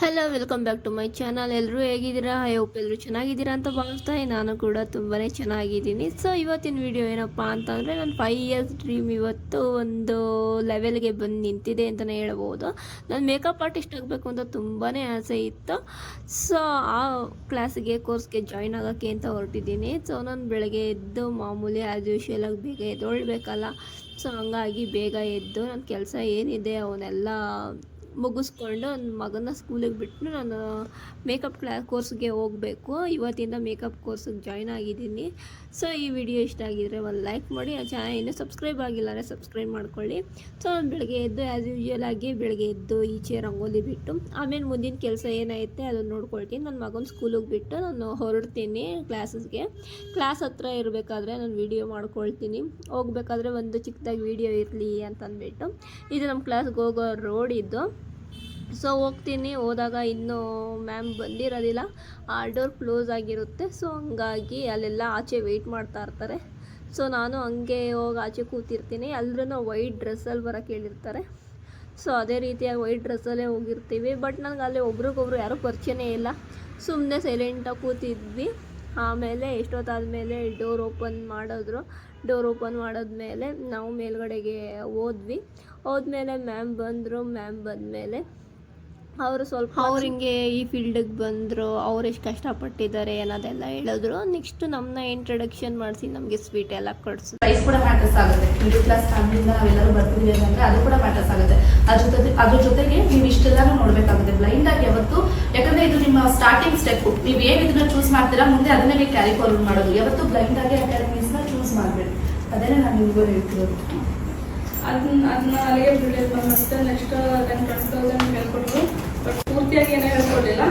Hello welcome back to my channel ಎಲ್ಲರೂ ಹೇಗಿದ್ದೀರಾ? I hope ಎಲ್ಲರೂ ಚೆನ್ನಾಗಿದ್ದೀರಾ ಅಂತ ಭಾವಿಸ್ತಾ ನಾನು ಕೂಡ ತುಂಬಾ ಚೆನ್ನಾಗಿದ್ದೀನಿ. ಸೊ ಇವತ್ತಿನ ವಿಡಿಯೋ ಏನಪ್ಪ ಅಂತಂದರೆ ನನ್ನ ಫೈವ್ ಇಯರ್ಸ್ ಡ್ರೀಮ್ ಇವತ್ತು ಒಂದು ಲೆವೆಲ್ಗೆ ಬಂದು ನಿಂತಿದೆ ಅಂತಲೇ ಹೇಳ್ಬೋದು. ನಾನು ಮೇಕಪ್ ಆರ್ಟಿಸ್ಟ್ ಆಗಬೇಕು ಅಂತ ತುಂಬಾ ಆಸೆ ಇತ್ತು. ಸೊ ಆ ಕ್ಲಾಸಿಗೆ ಕೋರ್ಸ್ಗೆ ಜಾಯ್ನ್ ಆಗೋಕ್ಕೆ ಅಂತ ಹೊರಟಿದ್ದೀನಿ. ಸೊ ನಾನು ಬೆಳಗ್ಗೆ ಎದ್ದು ಮಾಮೂಲಿ ಆ್ಯಸ್ ಆಗಿ ಬೇಗ ಎದ್ದೊಳ್ಬೇಕಲ್ಲ. ಸೊ ಹಂಗಾಗಿ ಬೇಗ ಎದ್ದು ನನ್ನ ಕೆಲಸ ಏನಿದೆ, ಅವನ್ನೆಲ್ಲ ಮುಗಿಸ್ಕೊಂಡು ನನ್ನ ಮಗನ ಸ್ಕೂಲಿಗೆ ಬಿಟ್ಟು ನಾನು ಮೇಕಪ್ ಕ್ಲಾ, ಕೋರ್ಸ್ಗೆ ಹೋಗಬೇಕು. ಇವತ್ತಿಂದ ಮೇಕಪ್ ಕೋರ್ಸಿಗೆ ಜಾಯ್ನ್ ಆಗಿದ್ದೀನಿ. ಸೊ, ಈ ವಿಡಿಯೋ ಇಷ್ಟ ಆಗಿದ್ರೆ ಒಂದು ಲೈಕ್ ಮಾಡಿ. ಆ ಚಾನಲ್ ಇನ್ನೂ ಸಬ್ಸ್ಕ್ರೈಬ್ ಆಗಿಲ್ಲ ಅಂದರೆ ಸಬ್ಸ್ಕ್ರೈಬ್ ಮಾಡ್ಕೊಳ್ಳಿ. ಸೊ, ನಾನು ಬೆಳಗ್ಗೆ ಎದ್ದು ಆ್ಯಸ್ ಯೂಶುವಲ್ ಆಗಿ ಬೆಳಗ್ಗೆ ಎದ್ದು ಈಚೆ ರಂಗೋಲಿ ಬಿಟ್ಟು, ಆಮೇಲೆ ಮುಂದಿನ ಕೆಲಸ ಏನೈತೆ ಅದನ್ನು ನೋಡ್ಕೊಳ್ತೀನಿ. ನನ್ನ ಮಗನ ಸ್ಕೂಲಿಗೆ ಬಿಟ್ಟು ನಾನು ಹೊರಡ್ತೀನಿ ಕ್ಲಾಸಸ್ಗೆ. ಕ್ಲಾಸ್ ಹತ್ರ ಇರಬೇಕಾದ್ರೆ ನಾನು ವೀಡಿಯೋ ಮಾಡ್ಕೊಳ್ತೀನಿ. ಹೋಗ್ಬೇಕಾದ್ರೆ ಒಂದು ಚಿಕ್ಕದಾಗಿ ವೀಡಿಯೋ ಇರಲಿ ಅಂತಂದ್ಬಿಟ್ಟು. ಇದು ನಮ್ಮ ಕ್ಲಾಸ್ಗೆ ಹೋಗೋ ರೋಡ್ ಇದ್ದು ಸೊ ಹೋಗ್ತೀನಿ. ಹೋದಾಗ ಇನ್ನೂ ಮ್ಯಾಮ್ ಬಂದಿರೋದಿಲ್ಲ. ಆ ಡೋರ್ ಕ್ಲೋಸ್ ಆಗಿರುತ್ತೆ. ಸೊ ಹಂಗಾಗಿ ಅಲ್ಲೆಲ್ಲ ಆಚೆ ವೆಯ್ಟ್ ಮಾಡ್ತಾ ಇರ್ತಾರೆ. ಸೊ ನಾನು ಹಂಗೆ ಹೋಗಿ ಆಚೆ ಕೂತಿರ್ತೀನಿ. ಎಲ್ಲರೂ ವೈಟ್ ಡ್ರೆಸ್ಸಲ್ಲಿ ಬರೋಕ್ಕೆ ಹೇಳಿರ್ತಾರೆ. ಸೊ ಅದೇ ರೀತಿಯಾಗಿ ವೈಟ್ ಡ್ರೆಸ್ಸಲ್ಲೇ ಹೋಗಿರ್ತೀವಿ. ಬಟ್ ನನಗೆ ಅಲ್ಲಿ ಒಬ್ರಿಗೊಬ್ರು ಯಾರೂ ಪರಿಚಯನೇ ಇಲ್ಲ. ಸುಮ್ಮನೆ ಸೈಲೆಂಟಾಗಿ ಕೂತಿದ್ವಿ. ಆಮೇಲೆ ಎಷ್ಟೊತ್ತಾದಮೇಲೆ ಡೋರ್ ಓಪನ್ ಮಾಡಿದ್ರು. ಡೋರ್ ಓಪನ್ ಮಾಡಿದ್ಮೇಲೆ ನಾವು ಮೇಲ್ಗಡೆಗೆ ಹೋದ್ವಿ. ಹೋದ್ಮೇಲೆ ಮ್ಯಾಮ್ ಬಂದರು. ಮ್ಯಾಮ್ ಬಂದಮೇಲೆ ಅವರು ಸ್ವಲ್ಪ ಅವ್ರು ಹಿಂಗೆ ಈ ಫೀಲ್ಡಿಗೆ ಬಂದರು ಅವ್ರು ಎಷ್ಟು ಕಷ್ಟಪಟ್ಟಿದ್ದಾರೆ ಅನ್ನೋದೆಲ್ಲ ಹೇಳಿದ್ರು. ನೆಕ್ಸ್ಟ್ ನಮ್ಮನ್ನ ಇಂಟ್ರಡಕ್ಷನ್ ಮಾಡಿಸಿ ನಮಗೆ ಸ್ವೀಟ್ ಎಲ್ಲ ಕೊಡಿಸು. ಪ್ರೈಸ್ ಕೂಡ ಮ್ಯಾಟರ್ಸ್ ಆಗುತ್ತೆ. ಮಿಡಲ್ ಕ್ಲಾಸ್ ಫ್ಯಾಮಿಲಿಯಿಂದ ನಾವೆಲ್ಲರೂ ಬರ್ತಿದ್ದೀವಿ ಅಂತಂದರೆ ಅದು ಕೂಡ ಮ್ಯಾಟರ್ಸ್ ಆಗುತ್ತೆ. ಅದ್ರ ಜೊತೆ ಅದ್ರ ಜೊತೆಗೆ ನೀವು ಇಷ್ಟೆಲ್ಲಾನು ನೋಡಬೇಕಾಗುತ್ತೆ. ಬ್ಲೈಂಡ್ ಆಗಿ ಯಾವತ್ತು ಯಾಕಂದ್ರೆ ಇದು ನಿಮ್ಮ ಸ್ಟಾರ್ಟಿಂಗ್ ಸ್ಟೆಪ್ ನೀವು ಏನು ಇದನ್ನ ಚೂಸ್ ಮಾಡ್ತೀರಾ ಮುಂದೆ ಅದನ್ನೇ ನೀವು ಕ್ಯಾರಿ ಫಾರ್ವರ್ಡ್ ಮಾಡೋದು. ಯಾವತ್ತು ಬ್ಲೈಂಡ್ ಆಗಿ ಅಕಾಡೆಮೀಸ್ನ ನ ಚೂಸ್ ಮಾಡಬೇಡಿ. ಅದನ್ನೇ ನಾನು ನಿಮಗೂ ಹೇಳ್ತಿರೋದು. ಅದನ್ನ ಅದನ್ನ ಅಲ್ಲಿಗೆ ಬಿಡಲಿಲ್ಲ ಮತ್ತೆ ನೆಕ್ಸ್ಟ್ ಟೆನ್ ಟ್ವೆಂಟಿ ತೌಸಂಡ್ ಪೂರ್ತಿಯಾಗಿ ಏನೂ ಹೇಳ್ಕೊಡ್ಲಿಲ್ಲ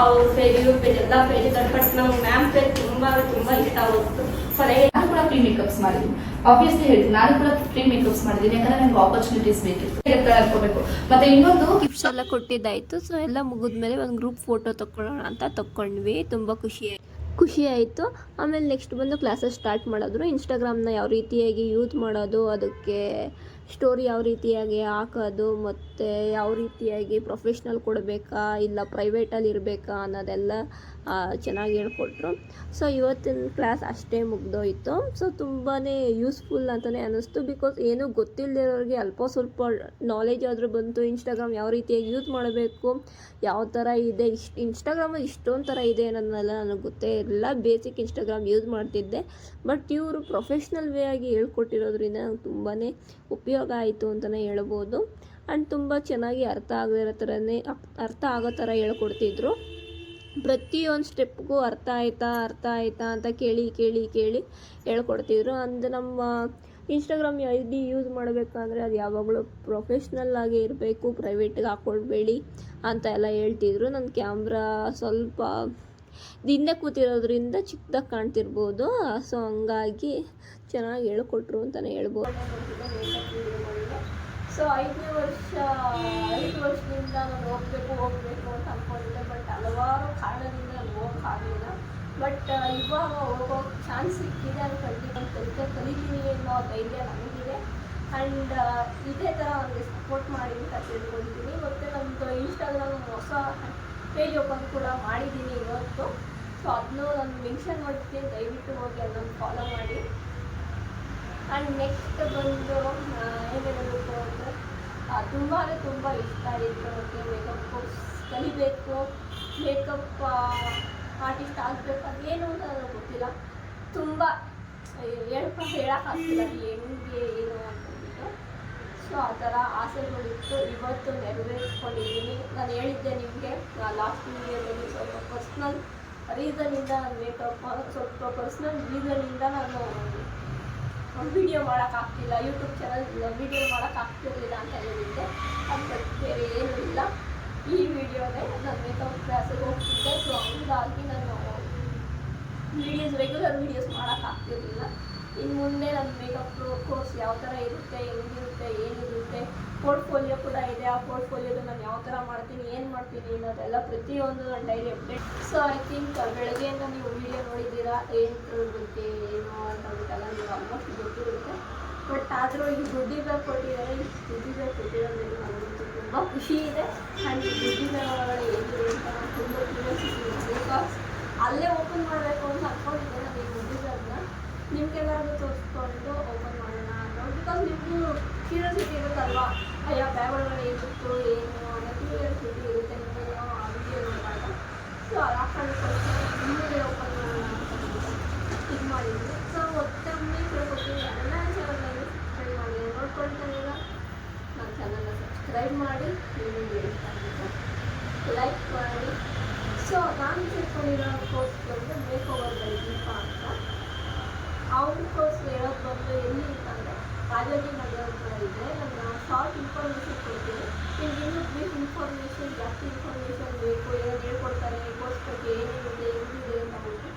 ಅವ್ರ ಪೇಜ್ ಇವ್ರ ಪೇಜ್ ಎಲ್ಲ ಪೇಜ್ ಇದ್ದಾರೆ. ಬಟ್ ನಮ್ಗೆ ಮ್ಯಾಮ್ ಪೇಜ್ ತುಂಬಾ ತುಂಬಾ ಇಷ್ಟ ಆಗುತ್ತೆ ಕೊನೆಗೆ ನಾನು ಕೂಡ ಫ್ರೀ ಮೇಕಪ್ಸ್ ಮಾಡಿದ್ದೀನಿ ಆಬ್ವಿಯಸ್ಲಿ ಹೇಳ್ತೀನಿ ನಾನು ಕೂಡ ಫ್ರೀ ಮೇಕಪ್ಸ್ ಮಾಡಿದ್ದೀನಿ ಯಾಕಂದ್ರೆ ನನಗೆ ಆಪರ್ಚುನಿಟೀಸ್ ಬೇಕಿತ್ತು. ಹೇಳ್ಕೋಬೇಕು ಮತ್ತೆ ಇನ್ನೊಂದು ಗಿಫ್ಟ್ಸ್ ಎಲ್ಲ ಕೊಟ್ಟಿದ್ದಾಯಿತು. ಸೊ ಎಲ್ಲ ಮುಗಿದ್ಮೇಲೆ ಒಂದು ಗ್ರೂಪ್ ಫೋಟೋ ತಗೊಳ್ಳೋಣ ಅಂತ ತಕ್ಕೊಂಡ್ವಿ. ತುಂಬ ಖುಷಿ ಖುಷಿ ಆಯಿತು. ಆಮೇಲೆ ನೆಕ್ಸ್ಟ್ ಬಂದು ಕ್ಲಾಸಸ್ ಸ್ಟಾರ್ಟ್ ಮಾಡಿದ್ರು. ಇನ್ಸ್ಟಾಗ್ರಾಮ್ನ ಯಾವ ರೀತಿಯಾಗಿ ಯೂಸ್ ಮಾಡೋದು ಅದಕ್ಕೆ ಸ್ಟೋರಿ ಯಾವ ರೀತಿಯಾಗಿ ಹಾಕೋದು, ಮತ್ತು ಯಾವ ರೀತಿಯಾಗಿ ಪ್ರೊಫೆಷ್ನಲ್ ಕೊಡಬೇಕಾ, ಇಲ್ಲ ಪ್ರೈವೇಟಲ್ಲಿ ಇರಬೇಕಾ ಅನ್ನೋದೆಲ್ಲ ಚೆನ್ನಾಗಿ ಹೇಳ್ಕೊಟ್ರು. ಸೊ ಇವತ್ತಿನ ಕ್ಲಾಸ್ ಅಷ್ಟೇ ಮುಗ್ದೋಯ್ತು. ಸೊ ತುಂಬಾ ಯೂಸ್ಫುಲ್ ಅಂತಲೇ ಅನ್ನಿಸ್ತು ಬಿಕಾಸ್ ಏನೂ ಗೊತ್ತಿಲ್ಲದಿರೋರಿಗೆ ಅಲ್ಪ ಸ್ವಲ್ಪ ನಾಲೆಜ್ ಆದರೂ ಬಂತು ಇನ್ಸ್ಟಾಗ್ರಾಮ್ ಯಾವ ರೀತಿಯಾಗಿ ಯೂಸ್ ಮಾಡಬೇಕು, ಯಾವ ಥರ ಇದೆ, ಇಷ್ಟು ಇನ್ಸ್ಟಾಗ್ರಾಮ್ ಇಷ್ಟೊಂದು ಥರ ಇದೆ ಅನ್ನೋದನ್ನೆಲ್ಲ ನನಗೆ ಗೊತ್ತೇ ಇರಲಿಲ್ಲ. ಬೇಸಿಕ್ ಇನ್ಸ್ಟಾಗ್ರಾಮ್ ಯೂಸ್ ಮಾಡ್ತಿದ್ದೆ. ಬಟ್ ಇವರು ಪ್ರೊಫೆಷ್ನಲ್ ವೇ ಆಗಿ ಹೇಳ್ಕೊಟ್ಟಿರೋದ್ರಿಂದ ನಂಗೆ ತುಂಬಾ ಉಪಯೋಗ ಆಯಿತು ಅಂತಲೇ ಹೇಳ್ಬೋದು. ಆ್ಯಂಡ್ ತುಂಬ ಚೆನ್ನಾಗಿ ಅರ್ಥ ಆಗದಿರೋ ಥರನೇ ಅರ್ಥ ಆಗೋ ಥರ ಹೇಳ್ಕೊಡ್ತಿದ್ರು. ಪ್ರತಿಯೊಂದು ಸ್ಟೆಪ್ಗೂ ಅರ್ಥ ಆಯ್ತಾ ಅರ್ಥ ಆಯ್ತಾ ಅಂತ ಕೇಳಿ ಕೇಳಿ ಕೇಳಿ ಹೇಳ್ಕೊಡ್ತಿದ್ರು. ಅಂದು ನಮ್ಮ ಇನ್ಸ್ಟಾಗ್ರಾಮ್ ಐ ಡಿ ಯೂಸ್ ಮಾಡಬೇಕಂದ್ರೆ ಅದು ಯಾವಾಗಲೂ ಪ್ರೊಫೆಷ್ನಲ್ ಆಗಿ ಇರಬೇಕು ಪ್ರೈವೇಟ್ಗೆ ಹಾಕ್ಕೊಡ್ಬೇಡಿ ಅಂತ ಎಲ್ಲ ಹೇಳ್ತಿದ್ರು. ನನ್ನ ಕ್ಯಾಮ್ರಾ ಸ್ವಲ್ಪ ಹಿಂದೆ ಕೂತಿರೋದ್ರಿಂದ ಚಿಕ್ಕದಾಗಿ ಕಾಣ್ತಿರ್ಬೋದು. ಸೊ ಹಂಗಾಗಿ ಚೆನ್ನಾಗಿ ಹೇಳ್ಕೊಟ್ರು ಅಂತಲೇ ಹೇಳ್ಬೋದು. ಸೊ ಐದನೇ ವರ್ಷ, ಐದು ವರ್ಷದಿಂದ ನಾನು ಹೋಗಬೇಕು, ಹೋಗ್ಬೇಕು ಅಂತ ಅಂದ್ಕೊಂಡಿದ್ದೆ ಬಟ್ ಹಲವಾರು ಕಾರಣದಿಂದ ನಾನು ಹೋಗೋಕ್ಕಾಗಲಿಲ್ಲ ಬಟ್ ಇವಾಗ ಹೋಗೋ ಚಾನ್ಸ್ ಸಿಕ್ಕಿದೆ ಅದು ಖಂಡಿತ ಕಲಿತ ಕಲಿತೀನಿ ಅನ್ನೋ ಧೈರ್ಯ ನನಗಿದೆ ಆ್ಯಂಡ್ ಇದೇ ಥರ ನನಗೆ ಸಪೋರ್ಟ್ ಮಾಡಿ ಅಂತ ತಿಳ್ಕೊಳ್ತೀನಿ. ಮತ್ತು ನಮ್ಮದು ಇನ್ಸ್ಟಾಗ್ರಾಮ್ ಹೊಸ ಪೇಜ್ ಓಪನ್ ಕೂಡ ಮಾಡಿದ್ದೀನಿ ಇವತ್ತು. ಸೊ ಅದನ್ನೂ ನಾನು ಮೆನ್ಷನ್ ಮಾಡ್ತೀನಿ ದಯವಿಟ್ಟು ಹೋಗಿ ಅದನ್ನು ಫಾಲೋ ಮಾಡಿ. ಆ್ಯಂಡ್ ನೆಕ್ಸ್ಟ್ ಬಂದು ಏನು ಹೇಳಬೇಕು ಅಂದರೆ ತುಂಬ ಅಂದರೆ ತುಂಬ ಇಷ್ಟ ಆಯಿತು ನನಗೆ ಮೇಕಪ್ ಕೋರ್ಸ್ ಕಲಿಬೇಕು. ಮೇಕಪ್ ಆರ್ಟಿಸ್ಟ್ ಆಗಬೇಕು. ಅದೇನು ಅಂತ ನನಗೆ ಗೊತ್ತಿಲ್ಲ. ತುಂಬ ಹೇಳ್ಕೊ ಹೇಳೋಕ್ಕಾಗ್ತಿಲ್ಲ. ಹೆಂಗೆ ಸೊ ಆ ಥರ ಆಸೆಗಳಿತ್ತು. ಇವತ್ತು ನೆರವೇರಿಸ್ಕೊಂಡಿದ್ದೀನಿ. ನಾನು ಹೇಳಿದ್ದೆ ನಿಮಗೆ ಲಾಸ್ಟ್ ಇಯರಲ್ಲಿ ಸ್ವಲ್ಪ ಪರ್ಸ್ನಲ್ ರೀಸನಿಂದ ನಾನು ಮೇಕಪ್ ಸ್ವಲ್ಪ ಪರ್ಸ್ನಲ್ ರೀಸನಿಂದ ನಾನು ವಿಡಿಯೋ ಮಾಡೋಕ್ಕಾಗ್ತಿಲ್ಲ ಯೂಟ್ಯೂಬ್ ಚಾನಲ್ ವಿಡಿಯೋ ಮಾಡೋಕ್ಕಾಗ್ತಿರ್ಲಿಲ್ಲ ಅಂತ ಹೇಳಿದ್ದೆ. ಅದು ಬಟ್ ಬೇರೆ ಏನೂ ಇಲ್ಲ. ಈ ವಿಡಿಯೋನೇ ನಾನು ಮೇಕಪ್ ಕ್ಲಾಸಿಗೆ ಹೋಗ್ತಿದ್ದೆ. ಸೊ ಹಂಗಾಗಿ ನಾನು ವೀಡಿಯೋಸ್ ರೆಗ್ಯುಲರ್ ವೀಡಿಯೋಸ್ ಮಾಡೋಕ್ಕಾಗ್ತಿರ್ಲಿಲ್ಲ ಇನ್ನು ಮುಂದೆ ನನ್ನ ಮೇಕಪ್ ಕೋರ್ಸ್ ಯಾವ ಥರ ಇರುತ್ತೆ, ಹೆಂಗಿರುತ್ತೆ, ಏನಿರುತ್ತೆ ಪೋರ್ಟ್ಫೋಲಿಯೋ ಕೂಡ ಇದೆ. ಆ ಪೋರ್ಟ್ಫೋಲಿಯೋದ ನಾನು ಯಾವ ಥರ ಮಾಡ್ತೀನಿ, ಏನು ಮಾಡ್ತೀನಿ ಅನ್ನೋದೆಲ್ಲ ಪ್ರತಿಯೊಂದು ನನ್ನ daily update so I think ಬೆಳಗ್ಗೆಯಿಂದ ನೀವು ವಿಡಿಯೋ ನೋಡಿದ್ದೀರಾ, ಏನು ಬಗ್ಗೆ ಏನು ಅಂತ ಅಂದ್ಬಿಟ್ಟೆಲ್ಲ ನೀವು ಆಲ್ಮೋಸ್ಟ್ ಗೊತ್ತಿರುತ್ತೆ. ಬಟ್ ಆದರೂ ಈಗ ದುಡ್ಡಿಗೆ ಕೊಟ್ಟಿದ್ದಾರೆ ದುಡ್ಡಿಗೆ ಕೊಟ್ಟಿರೋದ್ರಿಂದ ನನಗಂತೂ ತುಂಬ ಖುಷಿ ಇದೆ. ಆ್ಯಂಡ್ ದುಡ್ಡಿನ ತುಂಬ ಕ್ಯೂರಿಯಾಸಿಟಿ ಬಿಕಾಸ್ ಅಲ್ಲೇ ಓಪನ್ ಮಾಡಬೇಕು ಅಂತ ಅನ್ಕೊಂಡಿದ್ದೆ. ನಿಮ್ಗೆಲ್ಲಾದ್ರೂ ತೋರಿಸ್ಕೊಂಡು ಓಪನ್ ಮಾಡೋಣ ಅನ್ನೋ ಬಿಕಾಸ್ ನಿಮಗೂ ಕ್ಯೂರಿಯಾಸಿಟಿ ಇರುತ್ತಲ್ವಾ? ಅಯ್ಯೋ ಬ್ಯಾಗ್ ಒಳಗಡೆ ಏನಿತ್ತು, ಏನು ಅನ್ನೋ ಕ್ಯೂರಿಯಾಸಿಟಿ ಇರುತ್ತೆ ನಿಮಗೆ, ಆ ವಿಡಿಯೋ ನೋಡಿದಾಗ. ಸೊ ಆ ಕಾರಣಕ್ಕೋಸ್ಕರ ನಿಮಗೆ ಓಪನ್ ಮಾಡೋಣ ಅಂತ ಇದು ಮಾಡಿದ್ವಿ. ಸೊ ಒತ್ತೊಮ್ಮೆ ಕೇಳ್ಕೊತೀನಿ ಎಲ್ಲ ಚಾನಲ್ನಲ್ಲಿ ಸಬ್ಸ್ಕ್ರೈಬ್ ಮಾಡಿ ನೋಡ್ಕೊಳ್ತಾನಿಲ್ಲ ನನ್ನ ಚಾನಲ್ನ ಸಬ್ಸ್ಕ್ರೈಬ್ ಮಾಡಿ, ನಿಮಗೆ ಲೈಕ್ ಮಾಡಿ. ಸೊ ನಾನು ತಿಳ್ಕೊಂಡಿರೋ ಕೋರ್ಸ್ ಬಂದು ಮೇಕ್ ಓವರ್ ಬೈ ದೀಪ ಅಂತ. ಅವ್ರ ಕೋರ್ಸ್ ಹೇಳೋದು ಬಂದು ಎಲ್ಲಿ ಅಂತಂದರೆ ರಾಜಾಜಿ ನಗರ ಹತ್ರ ಇದೆ ನನ್ನ ಶಾರ್ಟ್ ಇನ್ಫಾರ್ಮೇಷನ್ ಕೊಡ್ತೀನಿ ನಿಮ್ಗೆ ಇನ್ನೂ ಬ್ರೀಫ್ ಇನ್ಫಾರ್ಮೇಷನ್ ಜಾಸ್ತಿ ಇನ್ಫಾರ್ಮೇಷನ್ ಬೇಕು ಏನಾದ್ರು ಹೇಳ್ಕೊಡ್ತಾರೆ ಕೋರ್ಸ್ ಬಗ್ಗೆ ಏನೇನಿದೆ, ಹೆಂಗಿದೆ ಅಂತ ಅಂದರೆ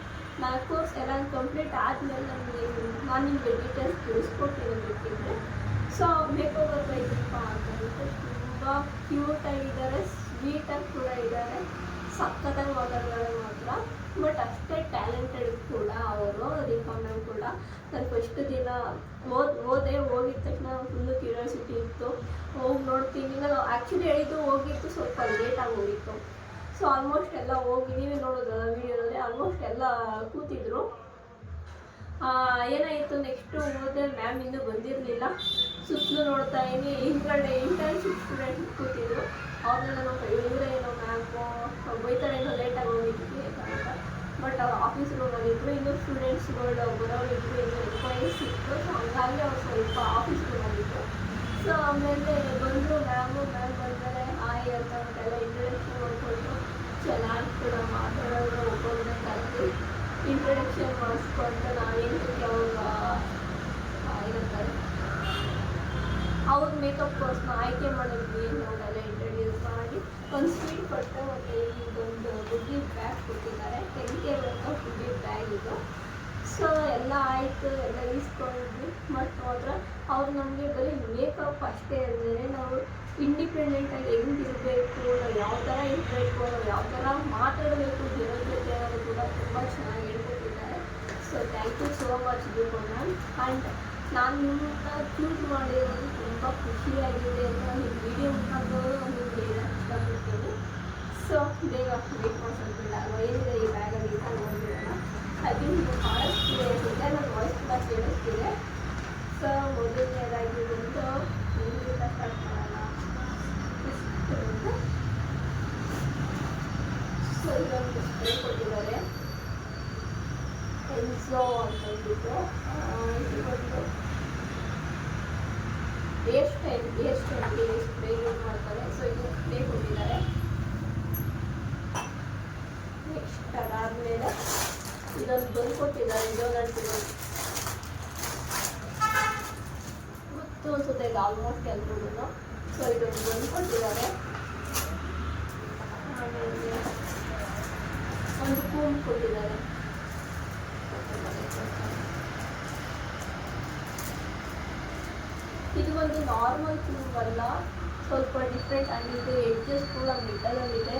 ನಾನು ಕೋರ್ಸ್ ಎಲ್ಲ ಕಂಪ್ಲೀಟ್ ಆದಮೇಲೆ ನನಗೆ ನಾನು ನಿಮಗೆ ಡೀಟೇಲ್ಸ್ ತಿಳಿಸ್ಕೊಡ್ತೀನಿ ಬೇಕಿದ್ರೆ so make over by Deepa ಅಂತ ಹೇಳ್ಬಿಟ್ಟು ತುಂಬ ಕ್ಯೂಟಾಗಿದ್ದಾರೆ ಸ್ವೀಟಾಗಿ ಕೂಡ ಇದ್ದಾರೆ. ಸಕ್ಕತ್ತಾಗಿ ಮಾತಾಡ್ತಾರೆ ಮಾತ್ರ. ಬಟ್ ಅಷ್ಟೇ ಟ್ಯಾಲೆಂಟೆಡ್ ಕೂಡ ಅವರು ಮ್ಯಾಮ್ ಕೂಡ ನಾನು ಫಸ್ಟ್ ದಿನ ಓದ್ ಓದೆ ಹೋಗಿದ ತಕ್ಷಣ ಫುಲ್ಲು ಕ್ಯೂರಿಯಾಸಿಟಿ ಇತ್ತು. ಹೋಗಿ ನೋಡ್ತೀನಿ. ನಾನು ಆ್ಯಕ್ಚುಲಿ ಹೇಳಿದ್ದು ಹೋಗಿತ್ತು ಸ್ವಲ್ಪ ಲೇಟಾಗಿ ಹೋಗಿತ್ತು. ಸೊ ಆಲ್ಮೋಸ್ಟ್ ಎಲ್ಲ ಹೋಗಿ, ನೀವೇ ನೋಡೋದಲ್ಲ ವೀಡಿಯೋದಲ್ಲಿ ಆಲ್ಮೋಸ್ಟ್ ಎಲ್ಲ ಕೂತಿದ್ರು. ಏನಾಯಿತು ನೆಕ್ಸ್ಟು ಹೋದ್ರೆ ಮ್ಯಾಮ್ ಇನ್ನೂ ಬಂದಿರಲಿಲ್ಲ. ಸುತ್ತಲೂ ನೋಡ್ತಾ ಇದ್ದೀನಿ. ಹಿಂದ್ಗಡೆ ಇಂಟರ್ನ್ಶಿಪ್ ಸ್ಟೂಡೆಂಟ್ ಕೂತಿದ್ರು. ಅವ್ರನ್ನೆಲ್ಲ ನೋಡ್ತಾ ಇವರೇ ಏನೋ ಮ್ಯಾಮು ಬೈತಾರೆ ಏನೋ ಲೇಟಾಗಿ ಹೋಗಿದ್ವಿ. ಬಟ್ ಅವ್ರು ಆಫೀಸ್ ರೂಮಲ್ಲಿ ಇದ್ರು ಇನ್ನೂ ಸ್ಟೂಡೆಂಟ್ಸ್ಗಳು ಬರೋರಿದ್ರು ಇನ್ನೂ ಎನ್ಕ್ವೈರೀಸ್ ಇತ್ತು ಸೊ ಹಂಗಾಗಿ ಅವ್ರು ಸ್ವಲ್ಪ ಆಫೀಸ್ ರೂಮಲ್ಲಿತ್ತು ಸೊ ಆಮೇಲೆ ಬಂದರು ಮ್ಯಾಮ್ ಮ್ಯಾಮ್ ಬಂದರೆ ಹಾಯ್ ಅಂತ ಅಂತೆಲ್ಲ ಇಂಟ್ರಡಕ್ಷನ್ ಮಾಡಿಕೊಂಡು ಚೆನ್ನಾಗಿ ಕೂಡ ಮಾತಾಡೋದು ಒಬ್ಬೊಬ್ಬರೇ ಕರೆದು ಇಂಟ್ರಡಕ್ಷನ್ ಮಾಡಿಸ್ಕೊಂಡು ನಾವೇನಕ್ಕೆ ಅವಾಗ ಏನಂತಾರೆ, ಅವ್ರ ಮೇಕಪ್ ಕೋರ್ಸ್ನ ಆಯ್ಕೆ ಮಾಡಿದ್ವಿ. ಇಂಟ್ರಡ್ಯೂಸ್ ಮಾಡಿ ಒಂದು ಸ್ವೀಟ್ ಕೊಟ್ಟು ಮತ್ತು ಇದೊಂದು ಗುಡ್ಡಿ ಬ್ಯಾಗ್ ಕೊಟ್ಟಿದ್ದಾರೆ. Ten K worth goodie bag ಇದು. ಸೊ ಎಲ್ಲ ಆಯಿತು, ಎಲ್ಲ ಇಸ್ಕೊಂಡ್ವಿ ಮತ್ತು ಮಾತ್ರ ಅವ್ರು ನಮಗೆ ಬರೀ ಮೇಕಪ್ ಅಷ್ಟೇ ಅಂದರೆ ನಾವು ಇಂಡಿಪೆಂಡೆಂಟಾಗಿ ಹೆಂಗಿರಬೇಕು ನಾವು ಯಾವ ಥರ ಇರಬೇಕು, ನಾವು ಯಾವ ಥರ ಮಾತಾಡಬೇಕು ಜನರ ಜೊತೆ ಅನ್ನೋದು ಕೂಡ ತುಂಬ ಚೆನ್ನಾಗಿ ಹೇಳ್ಕೊಟ್ಟಿದ್ದಾರೆ. So thank you so much Deepu ma'am and ನಾನು ನಿಮ್ಮನ್ನ ಚೂಸ್ ಮಾಡಿರೋದು ತುಂಬ ಖುಷಿಯಾಗಿದೆ ಅಂತ ನಿಮ್ಮ ವಿಡಿಯೋ ಮುಖಾಂತರ ಬೇಗ ವೇಟ್ ಮಾಡ್ಸೋದಿಲ್ಲ ಏನಿದೆ ಈ ಬ್ಯಾಗಲ್ಲಿ ಅಂತ ಅನಿಸುತ್ತೆ ನನ್ನ ವಾಯ್ಸ್ ಕೂಡ ಕೇಳಿಸ್ತಿದೆ ಸೊ ಮೊದಲನೇದಾಗಿ ಬಂದು ನಿಮಗಿಂತ ಸ್ಟಾರ್ಟ್ ಮಾಡೋಣ ಸೊ ಇದೊಂದು ಸ್ಪ್ರೇ ಕೊಟ್ಟಿದ್ದಾರೆ ಎನ್ಸೋ ಅಂತ ಹೇಳ್ಬಿಟ್ಟು ಇದು ಬಂದು ಹೇರ್ ಸ್ಟೈಲ್ ಹೇರ್ ಸ್ಟೈಲ್ಗೆ ಸ್ಪ್ರೇ ಯೂಸ್ ಮಾಡ್ತಾರೆ ಸೊ ಇದು ಸ್ಪ್ರೇ ಕೊಟ್ಟಿದ್ದಾರೆ ನೆಕ್ಸ್ಟ್ ಅದಾದಮೇಲೆ ಇದೊಂದು ಬಂದು ಕೊಟ್ಟಿದ್ದಾರೆ ಇದೊಂದು ಗೊತ್ತು ಅನ್ಸುತ್ತೆ ಇದು ಆಲ್ಮೋಸ್ಟ್ ಎಲ್ರಿಗೂ ಸೊ ಇದೊಂದು ಬಂದು ಕೊಟ್ಟಿದ್ದಾರೆ ಆಮೇಲೆ ಒಂದು ಕೂಮ್ ಕೊಟ್ಟಿದ್ದಾರೆ ಇದು ಒಂದು ನಾರ್ಮಲ್ ಕೂಮ್ ಅಲ್ಲ. ಸ್ವಲ್ಪ ಡಿಫ್ರೆಂಟ್ ಇದು ಎಡ್ಜಸ್ ಕೂಡ ಮಿಡಲಲ್ಲಿದೆ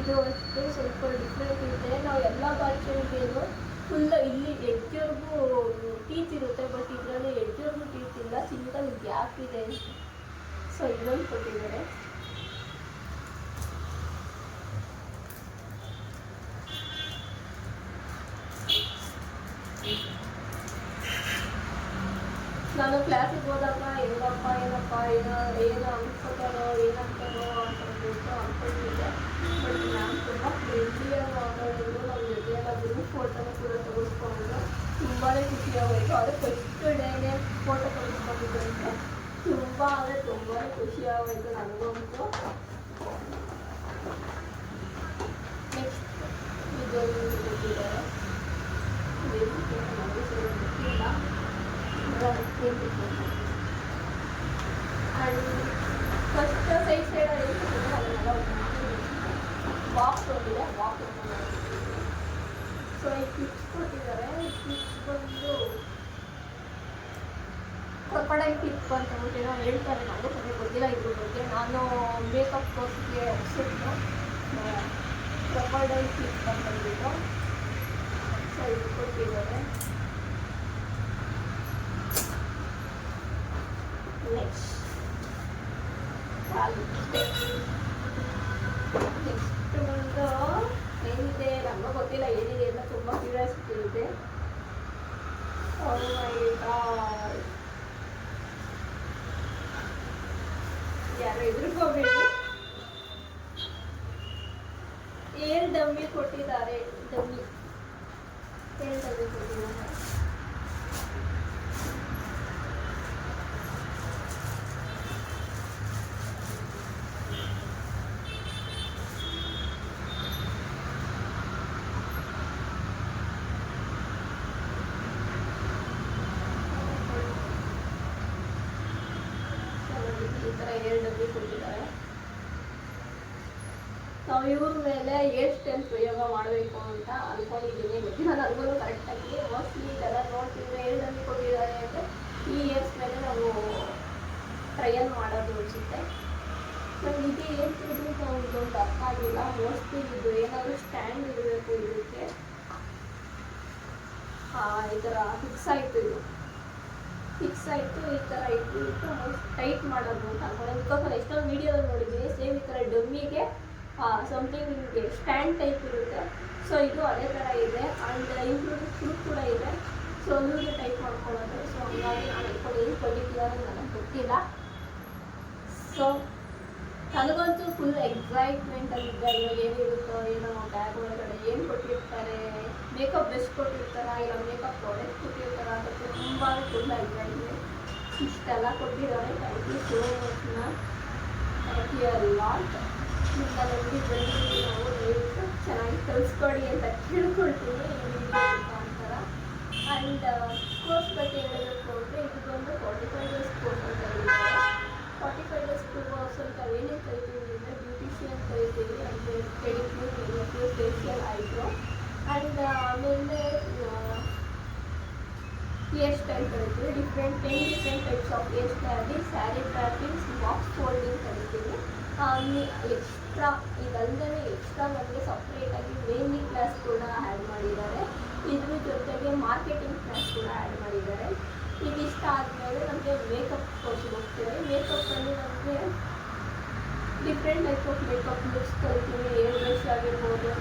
ಇದು ಅಷ್ಟೇ ಸ್ವಲ್ಪ ಡಿಫ್ರೆಂಟ್ ಇದೆ. ನಾವು ಎಲ್ಲ ಭಾಷೆಗೇನು ಫುಲ್ ಇಲ್ಲಿ ಎಡ್ಜರ್ಗೂ ಟೀಚ್ ಇರುತ್ತೆ ಬಟ್ ಇದರಲ್ಲಿ ಎಡ್ಜರ್ಗೂ ಟೀಚ್ ಇಲ್ಲ. ಸಿಂಗಲ್ ಗ್ಯಾಪ್ ಇದೆ ಸೊ ಇದೊಂದು ಕೊಟ್ಟಿದ್ದಾರೆ. ನಾನು ಕ್ಲಾಸಿಗೆ ಹೋದಾಗ ಏನಪ್ಪ ಏನಪ್ಪ, ಏನೋ, ಏನು ಅನ್ಕೋತಾರೋ ಏನಂತಾರೋ ಅಂತ ಅಂದ್ಬಿಟ್ಟು ಅನ್ಕೊಂಡಿದ್ದೆ ಬಟ್ ನಾನು ತುಂಬ ಫ್ರೆಂಡ್ಲಿಯಾಗಿ ಮಾತಾಡೋದು ನಮ್ಮ ಜೊತೆ ಎಲ್ಲ ಗ್ರೂಪ್ ಫೋಟೋನ ಕೂಡ ತೆಗೆಸ್ಕೊಂಡು ತುಂಬಾ ಖುಷಿ ಆಗೋಯ್ತು ಅದು ಫಸ್ಟ್ ಡೇನೇ ಫೋಟೋ ತೆಗೆಸ್ಕೊಂಡಿದ್ದಂತೆ ತುಂಬ ಅಂದರೆ ತುಂಬಾ ಖುಷಿ ಆಗೋಯ್ತು ನನಗಂತೂ ನೆಕ್ಸ್ಟ್ ಇದೊಂದು ಕೊಟ್ಟಿದ್ದಾರೆ ಇದೇನಕ್ಕೆ ನನಗೂ ಸರಿ ಗೊತ್ತಿಲ್ಲ ಆ್ಯಂಡ್ ಸೊ ಟಿಪ್ ಕ್ಲಿಪ್ಸ್ ಕೊಟ್ಟಿದ್ದಾರೆ ಕ್ಲಿಪ್ಸ್ ಬಂದು ಕೊಪ್ಪಡೈ ಕ್ಲಿಪ್ ಅಂತ ಏನೋ ಹೇಳ್ತಾರೆ ನನಗೆ ಸರಿ ಗೊತ್ತಿಲ್ಲ ಇದ್ರ ಬಗ್ಗೆ ನಾನು ಮೇಕಪ್ ಕೋರ್ಸ್ಗೆ ಹೋಗ್ಸಿದ್ದು ಕೊಪ್ಪಡೈ ಟಿಪ್ ಅಂತ ಹೇಳ್ಬಿಟ್ಟು ಸೊ ಇದು ಕೊಟ್ಟಿದ್ದಾರೆ ನೆಕ್ಸ್ಟ್ ಏನೋ ಗೊತ್ತಿಲ್ಲ ಏನಿದೆ ಅಂತ ತುಂಬ ಕ್ಯೂರಿಯಾಸಿಟಿ ಇದೆ. ಯಾರು ಎದುರ್ಕೋಬೇಡಿ ಏನ್ ದಮ್ಮಿ ಕೊಟ್ಟಿದ್ದಾರೆ ಡಮ್ಮಿ ಏನ್ ಡಮ್ಮಿ ಕೊಟ್ಟಿದ್ದಾರೆ ಈ ಥರ ಏಳು ಡಬ್ಬಿ ಕೊಟ್ಟಿದ್ದಾರೆ ನಾವು ಇವ್ರ ಮೇಲೆ ಏರ್ ಸ್ಟೈಲ್ ಪ್ರಯೋಗ ಮಾಡಬೇಕು ಅಂತ ಅನ್ಕೊಂಡಿದ್ದೀನಿ. ಗೊತ್ತಿಲ್ಲ ನನಗೂ ಕರೆಕ್ಟಾಗಿ ಮೋಸ್ಟ್ಲಿ ಇದೆಲ್ಲ ನೋಡ್ತಿದ್ರೆ ಡಬ್ಬಿ ಕೊಟ್ಟಿದ್ದಾರೆ ಅಂದರೆ ಈ ಇಯರ್ಸ್ ಮೇಲೆ ನಾವು ಟ್ರಯಲ್ ಮಾಡೋದು ಅನಿಸುತ್ತೆ. ಬಟ್ ಇದು ಏನು ತಿಳ್ದು ನಾವು ಇದೊಂದು ಅರ್ಥ ಆಗಿಲ್ಲ. ಮೋಸ್ಟ್ಲಿ ಇದು ಏನಾದರೂ ಸ್ಟ್ಯಾಂಡ್ ಇರಬೇಕು ಇದಕ್ಕೆ. ಈ ಥರ ಫಿಕ್ಸ್ ಆಯಿತು ಇದು. ಫಿಕ್ಸ್ ಆಯಿತು, ಈ ಥರ ಇತ್ತು ಟೈಟ್ ಮಾಡೋದು ಅಂತ ಅನ್ಕೊಂಡು ನಾನು ಎಷ್ಟೊಂದು ವೀಡಿಯೋದಲ್ಲಿ ನೋಡಿದ್ದೀನಿ. ಸೇಮ್ ಈ ಥರ ಡಮ್ಮಿಗೆ ಸಮಥಿಂಗ್ ನಿಮಗೆ ಸ್ಟ್ಯಾಂಡ್ ಟೈಪ್ ಇರುತ್ತೆ. ಸೊ ಇದು ಅದೇ ಥರ ಇದೆ. ಆ್ಯಂಡ್ ಇನ್ಕ್ಲೂಡಿಂಗ್ ಫ್ರೂಟ್ ಕೂಡ ಇದೆ. ಸೊ ಅಲ್ಲಿಗೆ ಟೈಪ್ ಮಾಡ್ಕೊಳ್ಳೋದು. ಸೊ ಹಂಗಾಗಿ ನಾನು ಇಟ್ಕೊಂಡು ಏನು ಪರ್ಟಿಕ್ಯುಲರ್ ನನಗೆ ಗೊತ್ತಿಲ್ಲ. ಸೊ ನನಗಂತೂ ಫುಲ್ ಎಕ್ಸೈಟ್ಮೆಂಟ್ ಆಗಿದ್ದೆ ಇವಾಗ ಏನಿರುತ್ತೋ, ಏನೋ ಬ್ಯಾಗ್ ಒಳಗಡೆ ಏನು ಕೊಟ್ಟಿರ್ತಾರೆ? ಮೇಕಪ್ ಬೆಸ್ಟ್ ಕೊಟ್ಟಿರ್ತಾರ? ಇಲ್ಲ ಮೇಕಪ್ ಪ್ರಾಡಕ್ಟ್ ಕೊಟ್ಟಿರ್ತಾರ ಅಂತ ತುಂಬ ತುಂಬ ಎಕ್ಸೈಟ್ಮೆಂಟ್ ಇಷ್ಟೆಲ್ಲ ಕೊಟ್ಟಿದ್ದಾರೆ. Thank you so much ma'am thank you lot ನಿಮ್ಮ ನಮಗೆ ಬಂದು ನಾವು ದಯವಿಟ್ಟು ಚೆನ್ನಾಗಿ ಕಲಿಸ್ಕೊಡಿ ಅಂತ ಕೇಳ್ಕೊಳ್ತೀನಿ ಈ ವಿಡಿಯೋ ಮುಖಾಂತರ ಆ್ಯಂಡ್ ಕೋರ್ಸ್ ಬಗ್ಗೆ ಹೇಳಬೇಕು ಅಂದರೆ ಇದು ಬಂದು ಫಾರ್ಟಿ ಫೈವ್ ಡೇಸ್ ಕೋರ್ಸ್ ಅಂತ ಹೇಳಿದ್ದಾರೆ ಫಾರ್ಟಿ ಫೈವ್ ಡೇಸ್ ಸ್ವಲ್ಪ ಏನೇನು ಕರಿತೀವಿ ಅಂದರೆ ಬ್ಯೂಟಿಷಿಯನ್ ಕರಿತೀವಿ ಅಂದರೆ pedicure manicure facial eyebrow and ಆಮೇಲೆ ಹೇರ್ ಸ್ಟೈಲ್ ಕರಿತೀವಿ different ten different types of hair styling sari drapings box folding ಕರಿತೀವಿ ಎಕ್ಸ್ಟ್ರಾ ಇದಲ್ಲದೆ ಎಕ್ಸ್ಟ್ರಾ ನಮಗೆ ಸಪ್ರೇಟಾಗಿ ಮೆಹಂದಿ ಕ್ಲಾಸ್ ಕೂಡ ಆ್ಯಡ್ ಮಾಡಿದ್ದಾರೆ. ಇದ್ರ ಜೊತೆಗೆ ಮಾರ್ಕೆಟಿಂಗ್ ಕ್ಲಾಸ್ ಕೂಡ ಆ್ಯಡ್ ಮಾಡಿದ್ದಾರೆ. ಇದಿಷ್ಟ ಆದಮೇಲೆ ನಮಗೆ ಮೇಕಪ್ ಕೋರ್ಸ್ಗೆ ಹೋಗ್ತೀವಿ. ಮೇಕಪ್ಪಲ್ಲಿ ನಮಗೆ different type of makeup looks ಕಲಿತೀವಿ ಏರ್ ಬ್ರಷ್ ಆಗಿರ್ಬೋದು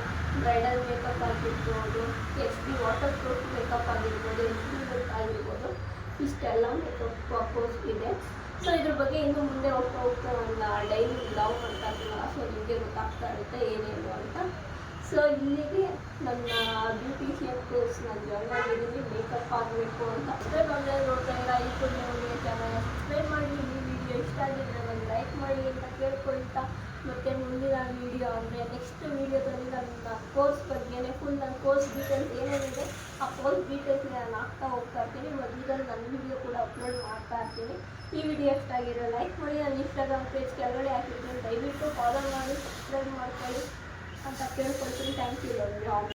ಬ್ರೈಡಲ್ ಮೇಕಪ್ ಆಗಿರ್ಬೋದು H D water proof makeup ಆಗಿರ್ಬೋದು ಎಚ್ ಡಿ ಲುಕ್ ಆಗಿರ್ಬೋದು, ಇಷ್ಟೆಲ್ಲ ಮೇಕಪ್ ಕೋರ್ಸ್ ಇದೆ. ಸೊ ಇದ್ರ ಬಗ್ಗೆ ಇನ್ನು ಮುಂದೆ ಹೋಗ್ತಾ ಹೋಗ್ತಾ ನನ್ನ ಡೈಲಿ ಬ್ಲಾಗ್ ಮಾಡ್ತಾ ಇರ್ತೀನಲ್ಲ ಸೊ ನಿಮಗೆ ಗೊತ್ತಾಗ್ತಾ ಇರುತ್ತೆ ಏನೇನು ಅಂತ. ಸೊ ಇಲ್ಲಿಗೆ ನನ್ನ ಬ್ಯೂಟಿಷಿಯನ್ ಕೋರ್ಸ್ ನಾನು ಜಾಯ್ನ್ ಆಗಿದ್ದೀನಿ ಮೇಕಪ್ ಆಗಬೇಕು ಅಂತ. ಸಬ್ಸ್ಕ್ರೈಬ್ ಆಗಲೇ ನೋಡ್ತಾ ಇಲ್ಲ, ಈ ನಿಮಗೆ ಚಾನಲ್ ಸಬ್ಸ್ಕ್ರೈಬ್ ಮಾಡಿ, ಈ ವಿಡಿಯೋ ಇಷ್ಟ ಆಗಿದ್ರೆ ಒಂದು ಲೈಕ್ ಮಾಡಿ ಅಂತ ಕೇಳ್ಕೊಳ್ತಾ. ಮತ್ತು ಮುಂದಿನ ವಿಡಿಯೋ ಅಂದರೆ ನೆಕ್ಸ್ಟ್ ವಿಡಿಯೋದಲ್ಲಿ ನನ್ನ ಕೋರ್ಸ್ ಬಗ್ಗೆನೇ ಫುಲ್ ನನ್ನ ಕೋರ್ಸ್ ಡೀಟೇಲ್ಸ್ ಏನೇನಿದೆ ಆ ಡೀಟೇಲ್ಸ್ನ ನಾನು ಹಾಕ್ತಾ ಹೋಗ್ತಾ ಇರ್ತೀನಿ. ಮಧ್ಯದಲ್ಲಿ ನನ್ನ ವಿಡಿಯೋ ಕೂಡ ಅಪ್ಲೋಡ್ ಮಾಡ್ತಾ ಇರ್ತೀನಿ. ಈ ವಿಡಿಯೋ ಇಷ್ಟ ಆಗಿರೋ ಲೈಕ್ ಮಾಡಿ. ನನ್ನ ಇನ್ಸ್ಟಾಗ್ರಾಮ್ ಪೇಜ್ ಕೆಳಗಡೆ ಹಾಕಿರ್ತೀನಿ. ದಯವಿಟ್ಟು ಫಾಲೋ ಮಾಡಿ ಸಬ್ಸ್ಕ್ರೈಬ್ ಮಾಡ್ಕೊಳ್ಳಿ ಅಂತ ಕೇಳ್ಕೊಳ್ತೀನಿ. Thank you all